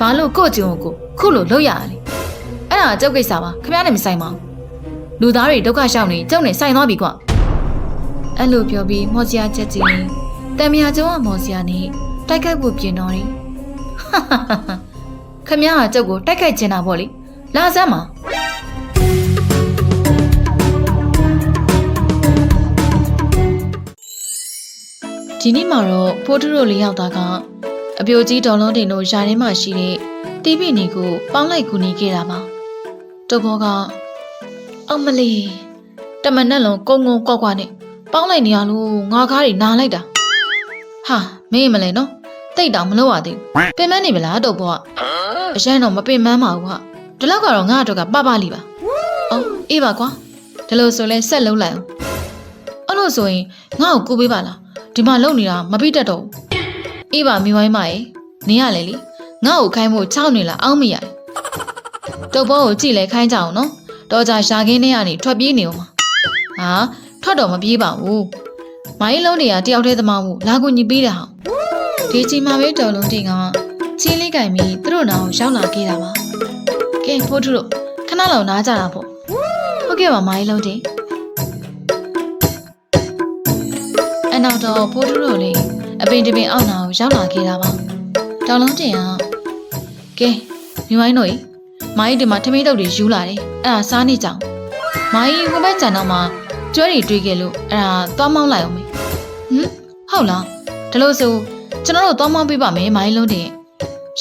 ဘာလို့ကို့ကျုံကိုခုလိုလုပ်ရရလဲအဲ့ဒါကြောက်ကိစ္စပါခင်ဗျားနဲ့မဆိုင်ပါဘူးလူသားတွေဒုက္ခရှောင်နေကြောက်နေဆိုင်သွားပြီကွအဲ့လိုပြောပြီးမော်စရာချက်ကြီးတံမြာကျုံကမော်စရာနဲ့တိုက်ခိုက်ဖို့ပြင်တော်တယ်ခင်ဗျားကကြောက်ကိုတိုက်ခိုက်ချင်တာပေါ့လေလာစမ်းပါဒီနေ့မှာတော့ဖိုးထုတို့လေးယောက်သားက အပြိုကြီးဒေါ်လုံးတင်တို့ယာထဲမှာရှိတဲ့တီးပီနီကိုပေါင်းလိုက်ကူညီခဲ့တာပါတုတ်ဘောကအောက်မလီတမနဲ့လုံးကုန်းကုန်းကွက်ကွက်နဲ့ပေါင်းလိုက်နေရလို့ငါကားတွေနားလိုက်တာဟာမင်းမလဲနော်တိတ်တောင်မလို့ရသေးဘူးပင်မနေမလားတုတ်ဘောကအရန်တော့မပင်မပါဘူးဟာဒီလောက်ကတော့ငါ့အတွက်ကပပလီပါအော်အေးပါကွာဒီလိုဆိုလဲဆက်လုံးလိုက်အောင်အဲ့လိုဆိုရင်ငါ့ကိုကူပေးပါလားဒီမှာလုံနေတာမပြီးတတ်တော့ဘူး အေးပါမိဝိုင်းမရေနင်းရလေလေငါ့ကိုခိုင်းဖို့ချောက်နေလားအောင်းမရတယ်တုတ်ဘောကိုကြည့်လဲခိုင်းကြအောင်နော်တော့ကြရှာခင်းထဲကနေထွက်ပြေးနေအောင်ပါဟာထွက်တော့မပြေးပါဘူးမိုင်းလုံးတွေကတယောက်တည်းသမားမှုလာကူညီပေးတာဟောင်းဒီချိန်မှာပဲတော်လုံးတင်ကချင်းလေးကင်ပြီးသူတို့နာကိုရောက်လာခဲ့တာပါကဲဖိုးထုတို့ခဏလောက်နားကြတာပေါ့ဟုတ်ကဲ့ပါမိုင်းလုံးတင်အနောက်တော့ဖိုးထုတို့လေး အပင်တပင်အောက်နာကိုရောက်လာခဲ့တာပါတောင်လုံးတင်ကကဲမြဝိုင်းတို့ကြီးမိုင်းဒီမှာထမင်းတုပ်တွေယူလာတယ်အဲ့ဒါစားနေကြအောင်မိုင်းဟိုဘက်ကျန်တော့မှကျွဲတွေတွေးခဲ့လို့အဲ့ဒါသွားမောင်းလိုက်အောင်မေဟမ်ဟုတ်လားဒါလို့ဆိုကျွန်တော်တို့သွားမောင်းပေးပါမယ်မိုင်းလုံးတင်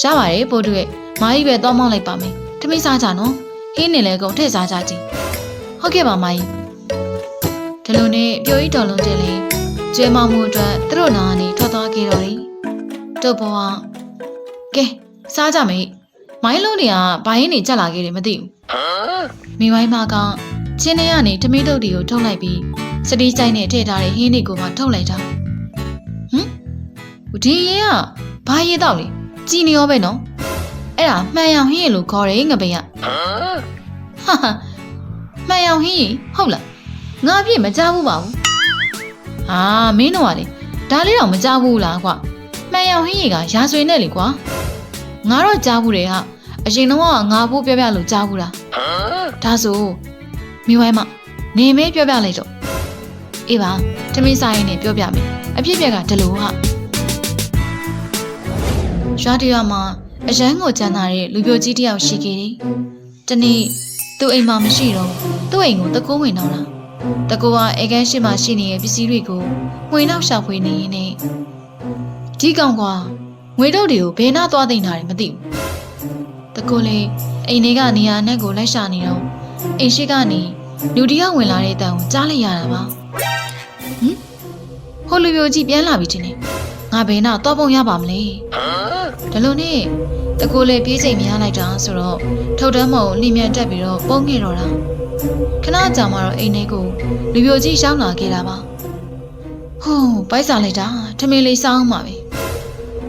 ရပါတယ်ပို့တို့ရဲ့မိုင်းပဲသွားမောင်းလိုက်ပါမယ်ထမင်းစားကြနော်ဟင်းနေလဲကုန်ထည့်စားကြကြည့်ဟုတ်ကဲ့ပါမိုင်းဒီလိုနဲ့ပြိုကြီးတော်လုံးတင်လေး ကျွဲမောင်မှုအတွက်သူတို့နာကနေထွက်သွားခဲ့တော့တယ်။တို့ဘဝကဲစားကြမေးမိုင်းလုံးတွေကဘာရင်းနေကြက်လာခဲ့တယ်မသိဘူး။မိမိုင်းမကချင်းထဲကနေထမင်းတုပ်တွေကိုထုတ်လိုက်ပြီးစတီးကြိုင်းနဲ့ထည့်ထားတဲ့ဟင်းတွေကိုမှထုတ်လိုက်တာ။ဟမ်ဒီရေကဘာရေတော့လဲကြည်နေရောပဲနော်။အဲ့ဒါမှန်ရောင်ဟင်းရေလို့ခေါ်တယ်ငပိက။ဟာဟာမှန်ရောင်ဟင်းရေဟုတ်လား။ငါအပြည့်မကြဘူးပါဘူး။ ဟာမင်းတို့ကလေဒါလေးတော့မကြောက်ဘူးလားကွာမှန်ရောင်ဟင်းရီကရာဆွေနဲ့လေကွာငါတော့ကြားဘူးတယ်ဟာအရင်တော့ကငါဖို့ပြောပြလို့ကြားဘူးလားဒါဆိုမိဝိုင်းမနေမဲပြောပြလိုက်တော့အေးပါတမင်းစားရင်နဲ့ပြောပြမယ်အဖြစ်ပြက်ကဒီလိုဟာရွာတရွာမှာအရန်ကိုကြမ်းလာတဲ့လူပြိုကြီးတယောက်ရှိခဲ့တယ်တနေ့သူ့အိမ်မှာမရှိတော့သူ့အိမ်ကိုတကုံးဝင်တော့လား တကူကအေကန်းရှိမှရှိနေတဲ့ပစ္စည်းတွေကိုငွေနောက်ရှာဖွေနေရင်းနဲ့ဒီကောင်ကငွေတော့တွေကိုဘယ်နာသွားသိမ့်တာလဲမသိဘူးတကူလေအိမ်ထဲကနေရာနဲ့ကိုလိုက်ရှာနေတော့အိမ်ရှိကနေလူတယောက်ဝင်လာတဲ့အတန်ကိုကြားလိုက်ရတာပါဟမ်ဟိုလူပြိုကြီးပြန်လာပြီချင်းနေငါဘယ်နာတော့ပုံရပါမလဲဒါလို့နဲ့တကူလေပြေးချိန်များလိုက်တာဆိုတော့ထုတ်တမ်းမုံလိမြန်တက်ပြီးတော့ပုံငင်တော့တာ ခဏကြာမှတော့အိမ်ထဲကိုလူပြိုကြီးရောက်လာခဲ့တာပါဟိုးပိုက်စားလိုက်တာထမင်းလေးစောင်းမှာပဲ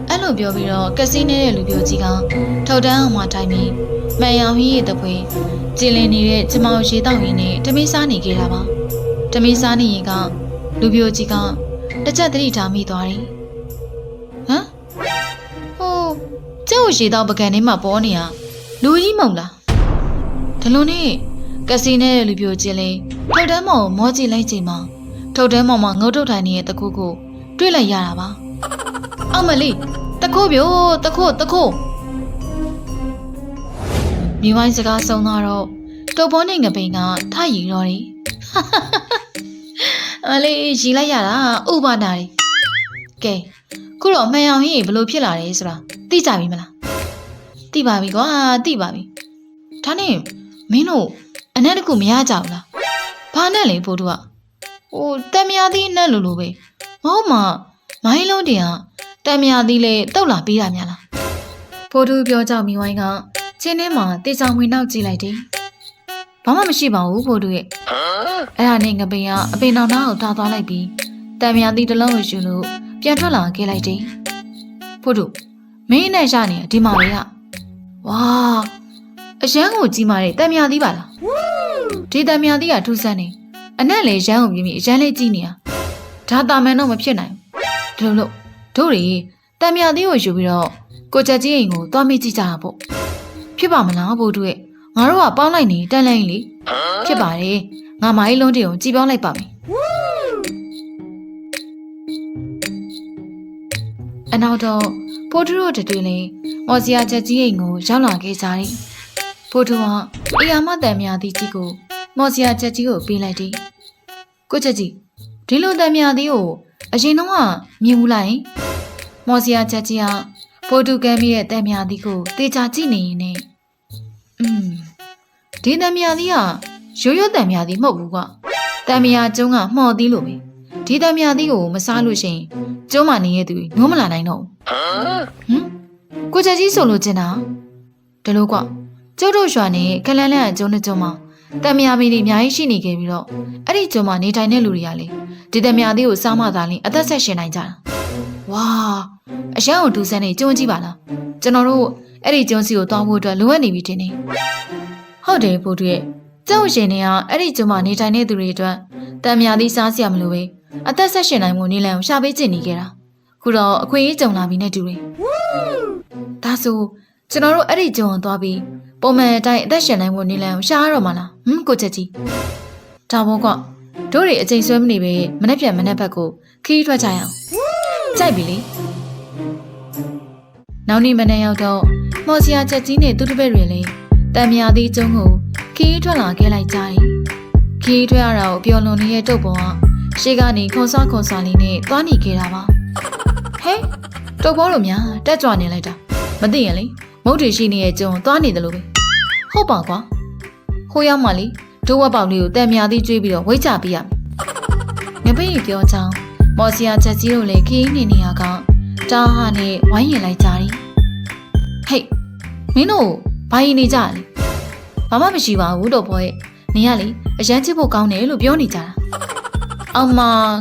အဲ့လိုပြောပြီးတော့ကက်စီနေတဲ့လူပြိုကြီးကထောက်တန်းအောင်မှထိုင်ပြီးမှန်ရောင်ဟင်းရတဲ့ဖွေကျင်လည်နေတဲ့ကျမောင်ရေတောက်ရင်းနဲ့တမင်းစားနေခဲ့တာပါတမင်းစားနေရင်ကလူပြိုကြီးကတစ်ချက်သတိထားမိသွားတယ်ဟမ်ဟိုးကျုပ်ရေတောက်ပကံထဲမှာပေါ်နေရလူကြီးမုံလားဒီလိုနဲ့ ကက်စီနဲ့လူပြိုချင်းလေးထုတ်တန်းမောင်ကိုမောကြည့်လိုက်ချိန်မှာထုတ်တန်းမောင်မှာငုတ်ထုတ်ထိုင်နေတဲ့တခုကိုတွေ့လိုက်ရတာပါ။အောက်မလေးတခုပြိုတခုတခုမိဝိုင်းစကားဆုံးသွားတော့တုပ်ဘောနဲ့ငပိန်ကထရီတော့တယ်။အမလေးရီလိုက်ရတာဥပါနာတယ်။ကဲခုတော့မှန်အောင်ရင်ဘလို့ဖြစ်လာတယ်ဆိုတာသိကြပြီမလား။သိပါပြီကွာသိပါပြီ။ဒါနဲ့မင်းတို့ အနက်တကူမရကြဘူးလားဘာနဲ့လဲဖိုးတို့ကဟိုတက်မြားသီးအနက်လိုလိုပဲမဟုတ်မှမိုင်းလုံးတင်ကတက်မြားသီးလေတုတ်လာပေးတာများလားဖိုးတို့ပြောကြမိဝိုင်းကချင်းထဲမှာတေချောင်ဝင်နောက်ကြည့်လိုက်တယ်ဘာမှမရှိပါဘူးဖိုးတို့ရဲ့အဲ့ဒါနဲ့ငပိန်ကအပင်တော်နာကိုထားသွားလိုက်ပြီးတက်မြားသီးတစ်လုံးကိုယူလို့ပြန်ထွက်လာခဲ့လိုက်တယ်ဖိုးတို့မင်းနဲ့ရနေဒီမှာလေကဝါအရန်ကိုကြီးမာတဲ့တက်မြားသီးပါလား ဒီတံမြာသီးကထူးဆန်းနေအနက်လေရမ်းအောင်ပြင်းပြီးအရန်လေးကြီးနေတာဒါတာမန်တော့မဖြစ်နိုင်ဘူးဒီလိုလို့တို့တွေတံမြာသီးကိုယူပြီးတော့ကိုချက်ကြီးအိမ်ကိုသွားမိကြည့်ကြတာပေါ့ဖြစ်ပါမလားဘိုးတို့ရဲ့ငါတို့ကပေါင်းလိုက်နေတန်းလိုက်လေဖြစ်ပါတယ်ငါမိုင်းလုံးတင်ကိုကြည်ပြောင်းလိုက်ပါမယ်အနောက်တော့ဖိုးတို့တို့တွေလည်းမော်စီယာချက်ကြီးအိမ်ကိုရောက်လာခဲ့ကြတယ် ဖိုးတို့ကအီယာမတန်မြာသီးကြီးကိုမော်စီယာချက်ကြီးကိုပေးလိုက်တယ်ကိုချက်ကြီးဒီလိုတန်မြာသီးကိုအရင်တော့ကမြင်ဘူးလားယင်မော်စီယာချက်ကြီးကဖိုးတို့ကမ်းပြီးတဲ့တန်မြာသီးကိုတေချာကြည့်နေရင်နဲ့อืมဒီတန်မြာသီးကရိုးရိုးတန်မြာသီးမဟုတ်ဘူးကွာတန်မြာကျုံးကမှော်သီးလို့ပဲဒီတန်မြာသီးကိုမစားလို့ရှိရင်ကျုံးမနေရတဲ့သူနိုးမလာနိုင်တော့ဘူးဟမ်ကိုချက်ကြီးဆိုလို့ကျင်တာဒါလို့ကွာ ကျုပ်တို့ရွာနဲ့ခလန်းလန်းအကျုံးနဲ့ကျုံးမှာတံမြာမီတွေအများကြီးရှိနေခဲ့ပြီးတော့အဲ့ဒီကျုံမှာနေထိုင်တဲ့လူတွေကလေဒီတံမြာသေးကိုစားမှသာလင်းအသက်ဆက်ရှင်နိုင်ကြတာဝါအရန်ကိုဒူဆန်းနေကျုံကြည့်ပါလားကျွန်တော်တို့အဲ့ဒီကျုံစီကိုတောင်းဖို့အတွက်လိုအပ်နေပြီတင်နေဟုတ်တယ်ဘို့တွေ့ကျုံရှင်တွေကအဲ့ဒီကျုံမှာနေထိုင်တဲ့သူတွေအတွက်တံမြာသေးစားစရာမလိုပဲအသက်ဆက်ရှင်နိုင်မှုနေလန်ကိုရှာပေးကျင်နေခဲ့တာခုတော့အခွင့်အရေးကြုံလာပြီနဲ့တူတယ်ဒါဆိုကျွန်တော်တို့အဲ့ဒီကျုံကိုသွားပြီး ပုံမှန်အတိုင်းအသက်ရှင်နိုင်ဖို့နေလန်ကိုရှားရတော့မလားဟမ်ကိုချက်ကြီးဒါဘောကတို့တွေအချိန်ဆွဲမနေပဲမနေ့ပြန်မနေ့ဘက်ကိုခီးထွက်ကြရအောင်ကြိုက်ပြီလေနောက်နေ့မနေ့ရောက်တော့မော်စီယာချက်ကြီးနဲ့သူ့တပည့်တွေလည်းတံမြာသီးကျုံကိုခီးထွက်လာခဲ့လိုက်ကြတယ်ခီးထွက်ရတာကိုပျော်လွန်နေတဲ့တုတ်ပေါ်ကရှေ့ကနေခွန်ဆွားခွန်ဆွားလေးနဲ့သွားနေခဲ့တာပါဟဲတုတ်ဘောတို့များတက်ကြွနေလိုက်တာမသိရင်လေ မုတ်တွေရှိနေတဲ့ကျုံသွားနေတယ်လို့ပဲဟုတ်ပါကွာဟိုရောက်မှလေဒိုးဝက်ပေါက်လေးကိုတန်မြာသေးကျွေးပြီးတော့ဝိတ်ချပေးရမယ်ငပိတ်ပြောချောင်းမော်စီယာချက်ကြီးတို့လည်းခင်းနေနေရကတားဟာနဲ့ဝိုင်းရင်လိုက်ကြတယ်ဟေးမင်းတို့ဘာရင်နေကြလဲဘာမှမရှိပါဘူးတော့ဘောရဲ့နေရလေအရန်ချစ်ဖို့ကောင်းတယ်လို့ပြောနေကြတာအောင်မ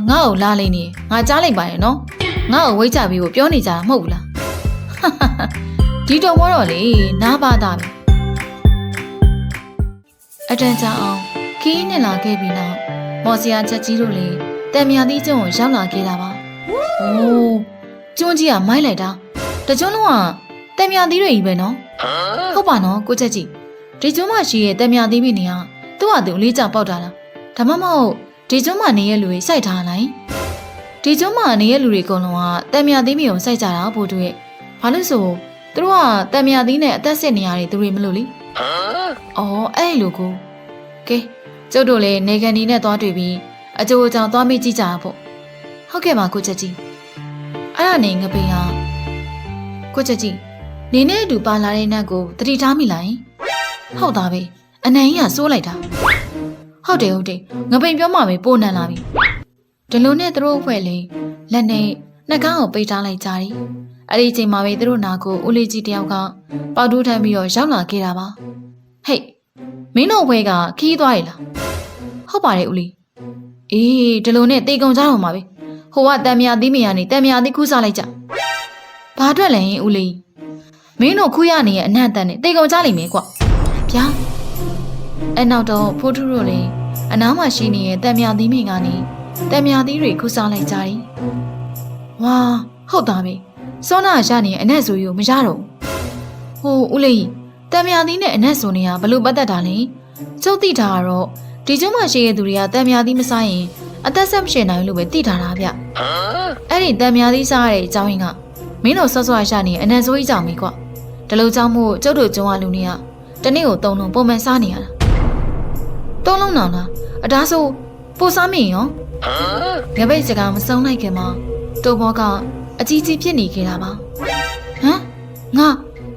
ငါ့ကိုလာလိမ့်နေငါကြားလိုက်ပါရဲ့နော်ငါ့ကိုဝိတ်ချပေးဖို့ပြောနေကြတာမဟုတ်ဘူးလား ဒီတော့မောတော့လေနားပါတာပဲအတန်ကြာအောင်ခီးနဲ့လာခဲ့ပြီးနောက်မော်စီယာချက်ကြီးတို့လည်းတံမြာသီးကျုံကိုရောက်လာခဲ့တာပါ။အိုးကျွန်းကြီးကမိုက်လိုက်တာ။တကျွန်းလုံးကတံမြာသီးတွေကြီးပဲနော်။ဟုတ်ပါနော်ကိုချက်ကြီး။ဒီကျွန်းမရှိရဲ့တံမြာသီးမိနေကသူ့ဟာသူအလေးကျပေါက်တာလား။ဒါမှမဟုတ်ဒီကျွန်းမနေရဲ့လူတွေစိုက်ထားလိုက်။ဒီကျွန်းမနေရဲ့လူတွေအကုန်လုံးကတံမြာသီးမိကိုစိုက်ကြတာဘို့တွေ့။ဘာလို့ဆို သူတို့ကတံမြာသီးနဲ့အသက်စစ်နေရတဲ့သူတွေမလို့လေ။အော်အဲ့လိုကိုကဲကျုပ်တို့လည်းနေကန်ဒီနဲ့သွားတွေ့ပြီးအကျိုးအကြောင်းသွားမေးကြည့်ကြတာပေါ့ဟုတ်ကဲ့ပါကိုချက်ကြီးအဲ့ဒါနေငပိန်ဟာကိုချက်ကြီးနေနဲ့အတူပါလာတဲ့နတ်ကိုတတိထားမိလိုက်ဟုတ်သားပဲအနန်ကြီးကစိုးလိုက်တာဟုတ်တယ်ဟုတ်တယ်ငပိန်ပြောမှပဲပိုနန်လာပြီဒီလိုနဲ့သူတို့အဖွဲ့လေးလက်နဲ့နှကန်းကိုပိတ်ထားလိုက်ကြတယ် အဲ့ဒီအချိန်မှာပဲသူတို့နာကိုဦးလေးကြီးတယောက်ကပေါက်တူးထမ်းပြီးတော့ရောက်လာခဲ့တာပါဟေးမင်းတို့ဘွဲကခီးသွားရလားဟုတ်ပါတယ်ဦးလေးအေးဒီလိုနဲ့တေကုံကြတော့မှာပဲဟိုကတံမြာသီးမယာနေတံမြာသီးခူးစားလိုက်ကြဘာအတွက်လဲဦးလေးမင်းတို့ခူးရနေရဲ့အနတ်တန်နဲ့တေကုံကြလိမ့်မယ်ကွဗျာအနောက်တော့ဖိုးထုတို့လည်းအနားမှာရှိနေတဲ့တံမြာသီးမင်ကနေတံမြာသီးတွေခူးစားလိုက်ကြတယ်ဝါဟုတ်သားပဲ စောနာရနေအနက်ဆိုယူမရတော့ဘူးဟိုဦးလေးတံမြာသီးနဲ့အနက်ဆိုနေရဘလို့ပတ်သက်တာလဲကျုပ်သိတာကတော့ဒီကျွန်းမှာရှိတဲ့သူတွေကတံမြာသီးမစားရင်အသက်ဆက်မရှင်နိုင်လို့ပဲသိထားတာဗျအဲ့ဒီတံမြာသီးစားရတဲ့အကြောင်းရင်းကမင်းတို့ဆော့ဆော့ရရှာနေအနက်ဆိုးကြီးကြောင့်မိကွဒီလိုကြောင့်မို့ကျုပ်တို့ကျွန်းဝလူတွေကတနေ့ကို၃လုံးပုံမှန်စားနေရတာ၃လုံးနောင်လားအတားဆိုပိုစားမင်းရောငပိတ်စကားမဆုံးလိုက်ခင်မှာတိုဘောက အကြီးကြီးဖြစ်နေခဲ့တာပါဟမ်ငါ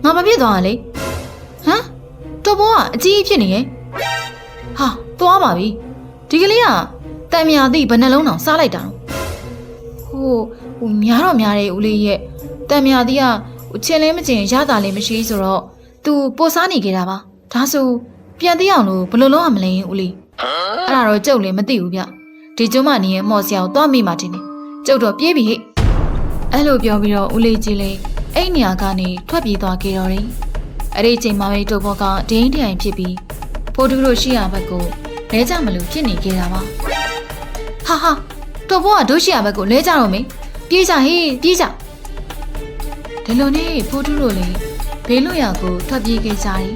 ငါမဖြစ်သွားရလေဟမ်တော်ဘောကအကြီးကြီးဖြစ်နေရဲ့ဟာသွားပါပြီဒီကလေးကတံမြာသိဘယ်နှလုံးတောင်စားလိုက်တာဟိုဟိုများတော့များတယ်ဦးလေးရဲ့တံမြာသိကဟိုချင်းလဲမချင်းရတာလည်းမရှိဆိုတော့ तू ပိုစားနေကြတာပါဒါဆိုပြန်သိအောင်လို့ဘယ်လိုလုပ်ရမလဲဦးလေးအဲ့ဒါတော့ကျုပ်လည်းမသိဘူးဗျဒီကျွန်းမနေရဲ့မော်ဆရာကိုသွားမိမှတင်နေကျုပ်တော့ပြေးပြီဟဲ့ အဲ့လိုပြောပြီးတော့ဦးလေးကြီးလေးအဲ့နေရာကနေထွက်ပြေးသွားခဲ့တော့တယ်အဲ့ဒီအချိန်မှာပဲတိုဘောကဒိန်းတိုင်ဖြစ်ပြီးဖိုးတူတို့ရှိရဘက်ကိုလဲကြမလို့ဖြစ်နေခဲ့တာပါဟာဟာတိုဘောကတို့ရှိရဘက်ကိုလဲကြတော့မေးပြေးကြဟေးပြေးကြဒီလိုနဲ့ဖိုးထူးတို့လည်းဘေးလွတ်ရာကိုထွက်ပြေးခဲ့ကြတယ်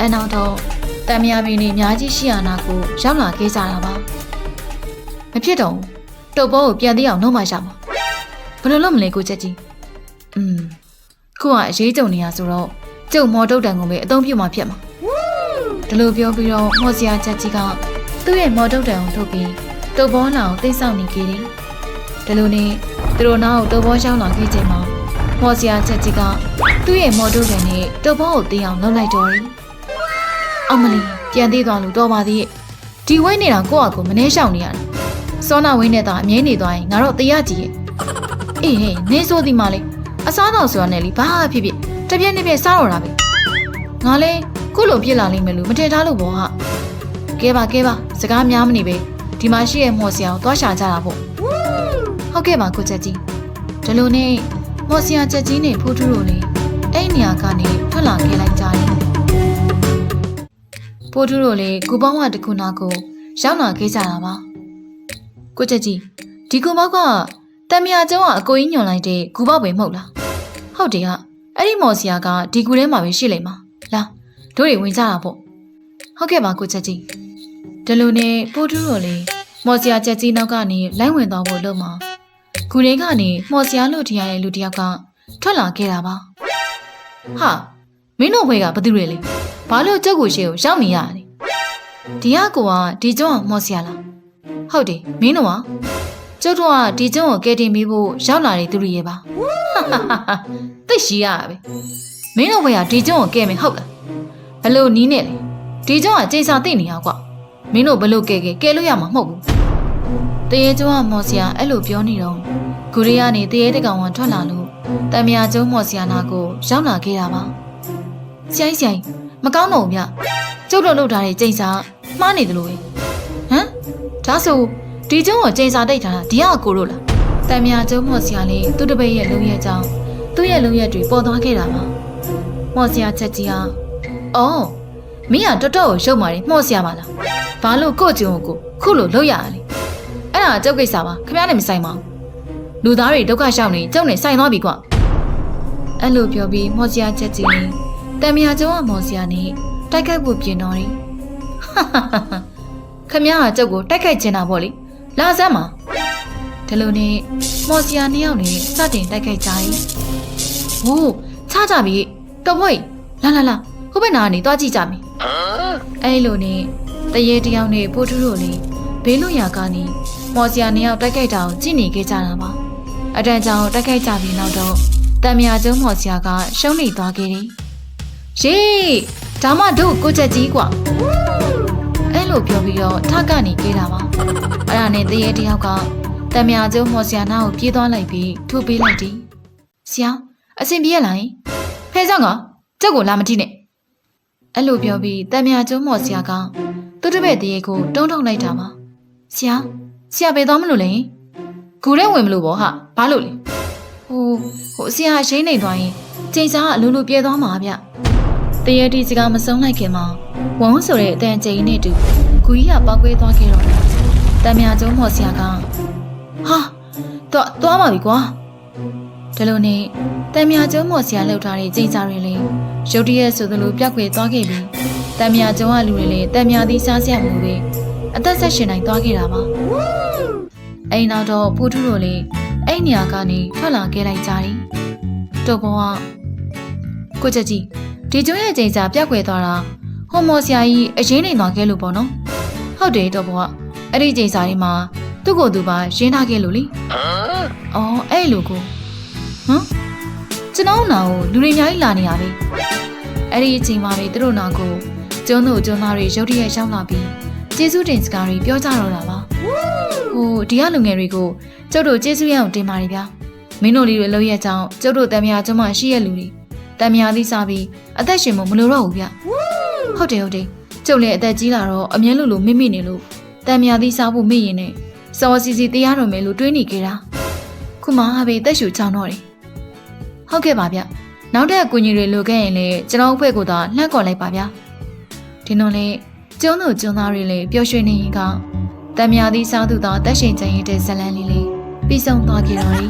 အနောက်တော့တံမြာပင်တွေအများကြီးရှိရနာကိုရောက်လာခဲ့ကြတာပါမဖြစ်တော့ဘူးတုပ်ဘောကိုပြန်သေးအောင်နှုတ်မှရမှာဘ ယ်လိုလုပ်မလဲကိုချက်ကြီးอืมခုကအရေးကြုံနေရဆိုတော့ကျုပ်မော်တုတ်တန်ကိုပဲအသုံးပြုမှဖြစ်မှာဒီလိုပြောပြီးတော့မော်စရာချက်ကြီးကသူ့ရဲ့မော်တုတ်တန်ကိုထုတ်ပြီးတုပ်ဘောလောင်သိဆောင်နေခဲ့တယ်ဒီလိုနဲ့သူတို့နောက်တုပ်ဘောရောက်လာခဲ့ချိန်မှာမော်စရာချက်ကြီးကသူ့ရဲ့မော်တုတ်တန်နဲ့တုပ်ဘောကိုသိအောင်လုပ်လိုက်တော့တယ်အမလီပြန်သေးသွားလို့တော့ပါသေးရဲ့ဒီဝိုင်းနေတာကိုယ့်အကူမနှဲရှောင်နေရတယ်စောနာဝင်းနဲ့သာအမြဲနေသွားရင်ငါတော့တရားကြည့်ရဲ့ အေးဟေးနေဆိုဒီမလေးအစားတော်ဆိုရနဲ့လीဘာဖြစ်ဖြစ်တပြက်နှစ်ပြက်စားတော့တာပဲငါလဲခုလိုပြစ်လာလိမ့်မယ်လို့မထင်ထားလို့ပေါ့ဟာကဲပါကဲပါစကားများမနေပဲဒီမှာရှိရဲ့မော်စီယာကိုသွားရှာကြတာပေါ့ဟုတ်ကဲ့ပါကိုချက်ကြီးဒီလိုနဲ့မော်စီယာချက်ကြီးနဲ့ဖိုးထူးတို့လည်းအဲ့နေရာကနေထွက်လာခဲ့လိုက်ကြတယ်ဖိုးထူးတို့လည်းကိုပေါင်းဝတစ်ခုနာကိုရောက်လာခဲ့ကြတာပါကိုချက်ကြီးဒီကူပေါက်က တံမြာကျောင်းကအကိုကြီးညွန်လိုက်တဲ့ဂူပေါက်ပဲမဟုတ်လားဟုတ်တယ်ကအဲ့ဒီမော်စီယာကဒီကူထဲမှာပဲရှိလိမ့်မှာလာတို့တွေဝင်ကြတာပေါ့ဟုတ်ကဲ့ပါကိုချက်ကြီးဒီလိုနဲ့ပိုးထူးတို့လည်းမော်စီယာချက်ကြီးနောက်ကနေလိုင်းဝင်သွားဖို့လုပ်မှာကူထဲကနေမော်စီယာလို့ထင်ရတဲ့လူတစ်ယောက်ကထွက်လာခဲ့တာပါဟာမင်းတို့ဘွဲကဘာတူလဲလဲဘာလို့ကြောက်ကိုရှေ့ကိုရောက်နေရလဲဒီကကိုကဒီကျောင်းကမော်စီယာလားဟုတ်တယ်မင်းတို့က ကျုပ်တို့ကဒီကျုံကိုကယ်တင်ပေးဖို့ရောက်လာတဲ့သူတွေရဲ့ပါသိရှိရပဲမင်းတို့ဘယ်ကဒီကျုံကိုကယ်မယ်ဟုတ်လားဘလို့နီးနေလဲဒီကျုံကကြေစာသိနေရကွာမင်းတို့ဘလို့ကယ်ကယ်ကယ်လို့ရမှာမဟုတ်ဘူးတရေကျုံကမော်စီယာအဲ့လိုပြောနေတော့ဂူရီကနေတရေတကောင်ကထွက်လာလို့တံမြာကျုံမော်စီယာနာကိုရောက်လာခဲ့တာပါဆိုင်ဆိုင်မကောင်းတော့ဘူးဗျကျုပ်တို့လုပ်ထားတဲ့ကြေစာမှားနေတယ်လို့ပဲဟမ်ဒါဆို ဒီကျုံကိုချိန်စာတိတ်ထားတာဒီကအကိုတို့လားတံမြာကျုံမော်စရာလေးသူ့တပည့်ရဲ့လုံရဲ့ကြောင်းသူ့ရဲ့လုံရဲ့တွေပေါ်သွားခဲ့တာပါမော်စရာချက်ကြီးဟာအော်မင်းကတော်တော်ကိုရုပ်မာတယ်မော်စရာပါလားဘာလို့ကို့ကျုံကိုခုလိုလုပ်ရရလဲအဲ့ဒါကြောက်ကိစ္စပါခမရနဲ့မဆိုင်ပါဘူးလူသားတွေဒုက္ခရှောင်နေကျုံနဲ့ဆိုင်သွားပြီကွအဲ့လိုပြောပြီးမော်စရာချက်ကြီးလေးတံမြာကျုံကမော်စရာနဲ့တိုက်ခိုက်ဖို့ပြင်တော်တယ်ခမရကကျုပ်ကိုတိုက်ခိုက်ချင်တာပေါ့လေ လာစမ်းပါဒီလိုနဲ့မော်စီယာနှစ်ယောက်နဲ့စတင်တိုက်ခိုက်ကြ၏ဟိုးချကြပြီတော်ဘွိလာလာလာဟိုဘက်နာကနေတွားကြည့်ကြမယ်အဲ့လိုနဲ့တရေတယောက်နဲ့ပိုးထူးတို့လည်းဘေးလွတ်ရာကနေမော်စီယာနှစ်ယောက်တိုက်ခိုက်တာကိုကြည့်နေခဲ့ကြတာပါအတန်ကြောင်တိုက်ခိုက်ကြပြီးနောက်တော့တံမြာကျုံမော်စီယာကရှုံးနေသွားခဲ့တယ်ရေဒါမှတို့ကိုချက်ကြီးกว่า အဲ့လိုပြောပြီးတော့ထကနေခဲ့တာပါအဲ့ဒါနဲ့တရေတယောက်ကတံမြာကျုံမော်ဆီယာနာကိုပြေးသွားလိုက်ပြီးထိုးပေးလိုက်တယ်။ဆရာအဆင်ပြေရလား။ဖဲဆောင်ကကျုပ်ကိုလာမကြည့်နဲ့။အဲ့လိုပြောပြီးတံမြာကျုံမော်ဆီယာကသူ့တပည့်တရေကိုတုံးထုံလိုက်တာပါ။ဆရာဆရာပဲသွားမလို့လေ။ဂူထဲဝင်မလို့ပေါ့ဟာဘာလို့လဲ။ဟိုဟိုဆရာရှိနေသွားရင်ချိန်စားအလိုလိုပြေးသွားမှာဗျ။ တရေတီစကားမဆုံးလိုက်ခင်မှာဝုန်းဆိုတဲ့အတန်ချိန်နဲ့တူဂူကြီးကပောက်ကွဲသွားခဲ့တော့တယ်။တံမြာကျုံမော်ဆီယာကဟာတော့သွားပါပြီကွာဒီလိုနဲ့တံမြာကျုံမော်ဆီယာလှုပ်ထားတဲ့ချိန်စာတွေလည်းရုတ်တရက်ဆိုသလိုပြောက်ကွယ်သွားခဲ့ပြီးတံမြာကျုံကလူတွေလည်းတံမြာသီးစားစရာမလိုပဲအသက်ဆက်ရှင်နိုင်သွားခဲ့တာပါအိမ်နောက်တော့ဖူးထူးတို့လည်းအဲ့နေရာကနေထွက်လာခဲ့လိုက်ကြတယ်တော့ဘောကကိုချက်ကြီး ဒီကျုံရဲ့ချိန်စာပြောက်ကွယ်သွားတာဟိုမော်ဆီယာကြီးအရင်နေသွားခဲ့လို့ပေါ့နော်ဟုတ်တယ်တော့ဘောကအဲ့ဒီချိန်စာလေးမှာသူ့ကိုယ်သူပါရင်းထားခဲ့လို့လေ။အော်အဲ့လိုကိုဟမ်ကျွန်တော်နာကိုလူတွေအများကြီးလာနေရပြီ။အဲ့ဒီအချိန်မှာပဲသူတို့နာကိုကျွန်းတို့ကျွန်းသားတွေရုတ်တရက်ရောက်လာပြီးကျေးဇူးတင်စကားတွေပြောကြတော့တာပါ။ဟိုဒီကလူငယ်တွေကိုကျုပ်တို့ကျေးဇူးရအောင်တင်ပါတယ်ဗျာ။မင်းတို့လေးတွေလောက်ရကြောင်းကျုပ်တို့တံမြာကျွန်းမရှိရဲ့လူတွေ တံမြာသီးစားပြီးအသက်ရှင်ဖို့မလိုတော့ဘူးဗျ။ဟုတ်တယ်ဟုတ်တယ်ကျုပ်လည်းအသက်ကြီးလာတော့အမြဲလိုလိုမိမိနေလို့တံမြာသီးစားဖို့မေ့ရင်နဲ့စောစီစီတရားတော်မယ်လို့တွေးနေကြတာခုမှဟာပဲတက်ရှူချောင်းတော့တယ်ဟုတ်ကဲ့ပါဗျနောက်တဲ့အကူကြီးတွေလိုခဲ့ရင်လေကျွန်တော်အဖွဲ့ကသာလှမ်းကော်လိုက်ပါဗျဒီတော့လေကျုံးသူကျုံးသားတွေလေပျော်ရွှင်နေရင်ကတံမြာသီးစားသူသာတက်ရှင်ချင်ရတဲ့ဇလန်းလေးလေးပြီးဆုံးသွားကြတော့တယ်